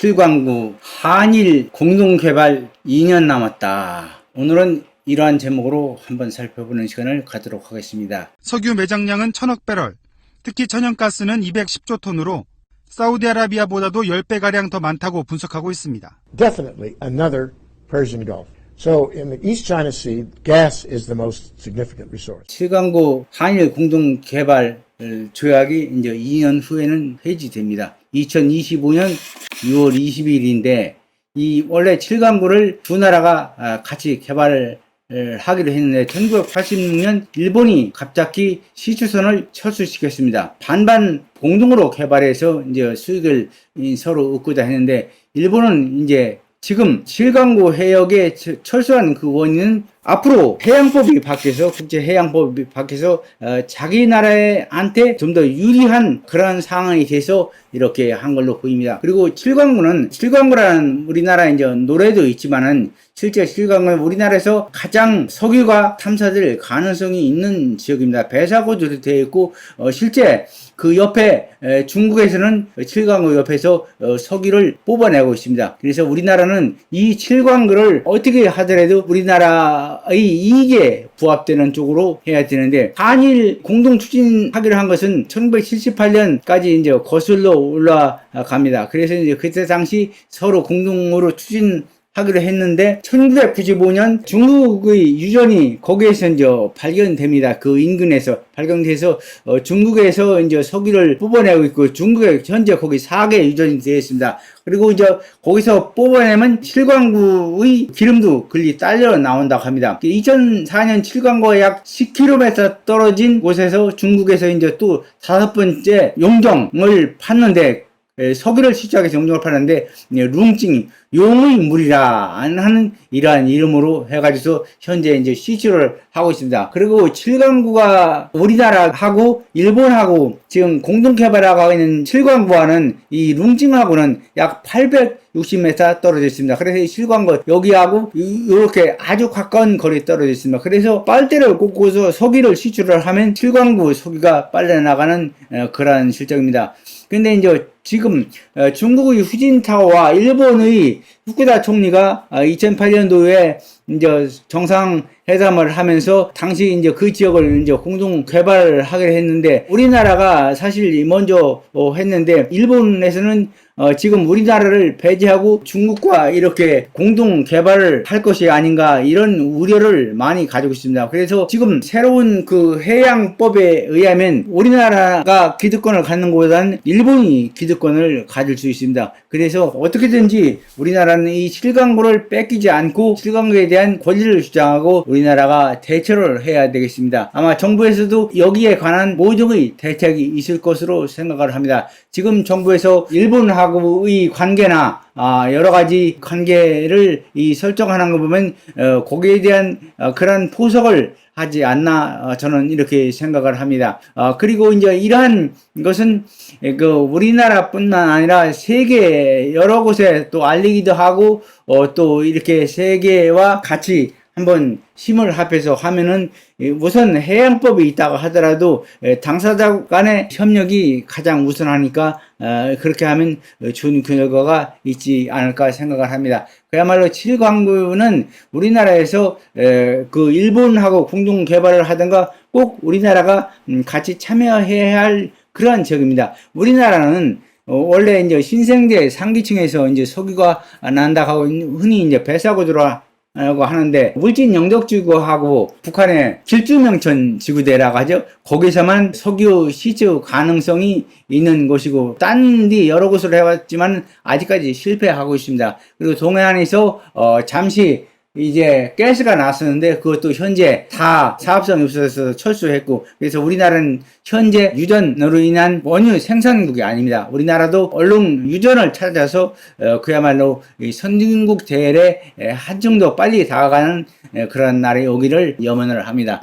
칠광구 한일 공동개발 2년 남았다. 오늘은 이러한 제목으로 한번 살펴보는 시간을 갖도록 하겠습니다. 석유 매장량은 천억 배럴, 특히 천연가스는 210조 톤으로 사우디아라비아보다도 10배가량 더 많다고 분석하고 있습니다. definitely another Persian Gulf. So in the East China Sea, gas is the most significant resource. 칠광구 한일 공동 개발 조약이 이제 2년 후에는 해지됩니다. 2025년 6월 20일인데 이 원래 칠광구를 두 나라가 아, 같이 개발을 하기로 했는데 1986년 일본이 갑자기 시추선을 철수시켰습니다. 반반 공동으로 개발해서 이제 수익을 이 서로 얻고자 했는데 일본은 이제 지금 칠강구 해역에 처- 철수한 그 원인은 앞으로 해양법이 바뀌어서 국제 해양법이 바뀌어서 어, 자기 나라한테 좀 더 유리한 그런 상황이 돼서 이렇게 한 걸로 보입니다. 그리고 칠광구는 칠광구라는 우리나라 이제 노래도 있지만은 실제 칠광구는 우리나라에서 가장 석유가 탐사될 가능성이 있는 지역입니다. 배사고도 되어 있고 어, 실제 그 옆에 에, 중국에서는 칠광구 옆에서 어, 석유를 뽑아내고 있습니다. 그래서 우리나라는 이 칠광구를 어떻게 하더라도 우리나라 의 이익에 부합되는 쪽으로 해야 되는데 한일 공동 추진하기로 한 것은 1978년까지 이제 거슬러 올라갑니다. 그래서 이제 그때 당시 서로 공동으로 추진 하기로 했는데 1995년 중국의 유전이 거기에서 이제 발견됩니다. 그 인근에서 발견돼서 어, 중국에서 이제 석유를 뽑아내고 있고 중국에 현재 거기 4개 유전이 되어 있습니다. 그리고 이제 거기서 뽑아내면 칠광구의 기름도 글리 딸려 나온다고 합니다. 2004년 칠광구가 약 10km 떨어진 곳에서 중국에서 이제 또 다섯 번째 용정을 팠는데 에, 석유를 시작해서 용종을 파는데 예, 룽찡 용의 물이라 하는 이러한 이름으로 해가지고 현재 이제 시추를 하고 있습니다. 그리고 칠광구가 우리나라하고 일본하고 지금 공동 개발하고 있는 칠광구와는 이 룽찡하고는 약 860m 떨어져 있습니다. 그래서 이 칠광구 여기하고 이렇게 아주 가까운 거리에 떨어져 있습니다. 그래서 빨대를 꽂고서 석유를 시추를 하면 칠광구 석유가 빨려 나가는 어, 그러한 실정입니다. 근데 이제 지금 어, 중국의 후진타오와 일본의 후쿠다 총리가 2008년도에 이제 정상 회담을 하면서 당시 이제 그 지역을 이제 공동 개발을 하기로 했는데 우리나라가 사실 먼저 어, 했는데 일본에서는 어, 지금 우리나라를 배제하고 중국과 이렇게 공동 개발을 할 것이 아닌가 이런 우려를 많이 가지고 있습니다. 그래서 지금 새로운 그 해양법에 의하면 우리나라가 기득권을 갖는 것보다는 일본이 기득권을 가질 수 있습니다. 그래서 어떻게든지 우리나라는 이 칠강구를 뺏기지 않고 칠강구에 대한 권리를 주장하고 우리 나라가 대처를 해야 되겠습니다. 아마 정부에서도 여기에 관한 모종의 대책이 있을 것으로 생각을 합니다. 지금 정부에서 일본하고의 관계나 아, 여러 가지 관계를 이 설정하는 거 보면 어, 거기에 대한 어, 그런 포석을 하지 않나 어, 저는 이렇게 생각을 합니다. 어, 그리고 이제 이러한 것은 에, 그 우리나라뿐만 아니라 세계 여러 곳에 또 알리기도 하고 어, 또 이렇게 세계와 같이 한번 힘을 합해서 하면은 이 우선 해양법이 있다고 하더라도 에, 당사자 간의 협력이 가장 우선하니까 어, 그렇게 하면 어, 좋은 결과가 있지 않을까 생각을 합니다. 그야말로 칠광구는 우리나라에서 에, 그 일본하고 공동 개발을 하든가 꼭 우리나라가 음, 같이 참여해야 할 그러한 지역입니다. 우리나라는 어, 원래 이제 신생대 상기층에서 이제 석유가 난다 하고 흔히 이제 배사고 들어와 라고 하는데 물진 영덕지구하고 북한의 길주명천 지구대라고 하죠. 거기서만 석유 시주 가능성이 있는 곳이고 딴 데 여러 곳으로 해봤지만 아직까지 실패하고 있습니다. 그리고 동해안에서 어, 잠시 이제 가스가 나왔었는데 그것도 현재 다 사업성이 없어서 철수했고 그래서 우리나라는 현재 유전으로 인한 원유 생산국이 아닙니다. 우리나라도 얼른 유전을 찾아서 어, 그야말로 이 선진국 대열에 에, 한 정도 빨리 다가가는 에, 그런 날이 오기를 염원을 합니다.